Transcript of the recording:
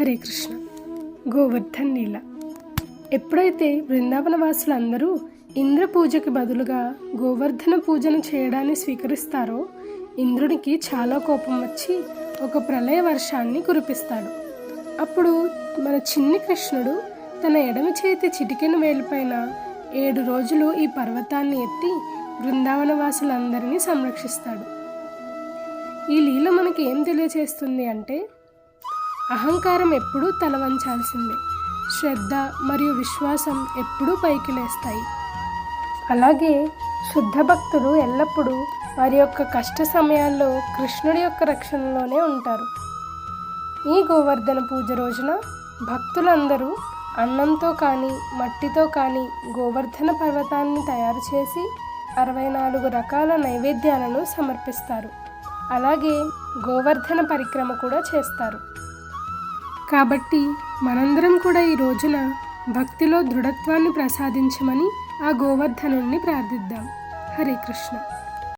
హరే కృష్ణ. గోవర్ధన్ నీల. ఎప్పుడైతే బృందావన వాసులందరూ ఇంద్ర పూజకి బదులుగా గోవర్ధన పూజను చేయడాన్ని స్వీకరిస్తారో ఇంద్రునికి చాలా కోపం వచ్చి ఒక ప్రళయ వర్షాన్ని కురిపిస్తాడు. అప్పుడు మన చిన్ని కృష్ణుడు తన ఎడమ చేతి చిటికెన వేలిపైన ఏడు రోజులు ఈ పర్వతాన్ని ఎత్తి బృందావన వాసులందరినీ సంరక్షిస్తాడు. ఈ లీల మనకి ఏం తెలియచేస్తుంది అంటే అహంకారం ఎప్పుడూ తలవంచాల్సిందే. శ్రద్ధ మరియు విశ్వాసం ఎప్పుడూ పైకి లేస్తాయి. అలాగే శుద్ధ భక్తులు ఎల్లప్పుడూ వారి యొక్క కష్ట సమయాల్లో కృష్ణుడి యొక్క రక్షణలోనే ఉంటారు. ఈ గోవర్ధన పూజ రోజున భక్తులందరూ అన్నంతో కానీ మట్టితో కానీ గోవర్ధన పర్వతాన్ని తయారు చేసి అరవై నాలుగు రకాల నైవేద్యాలను సమర్పిస్తారు. అలాగే గోవర్ధన పరిక్రమ కూడా చేస్తారు. కాబట్టి మనందరం కూడా ఈ రోజున భక్తిలో దృఢత్వాన్ని ప్రసాదించమని ఆ గోవర్ధనుణ్ణి ప్రార్థిద్దాం. హరే కృష్ణ.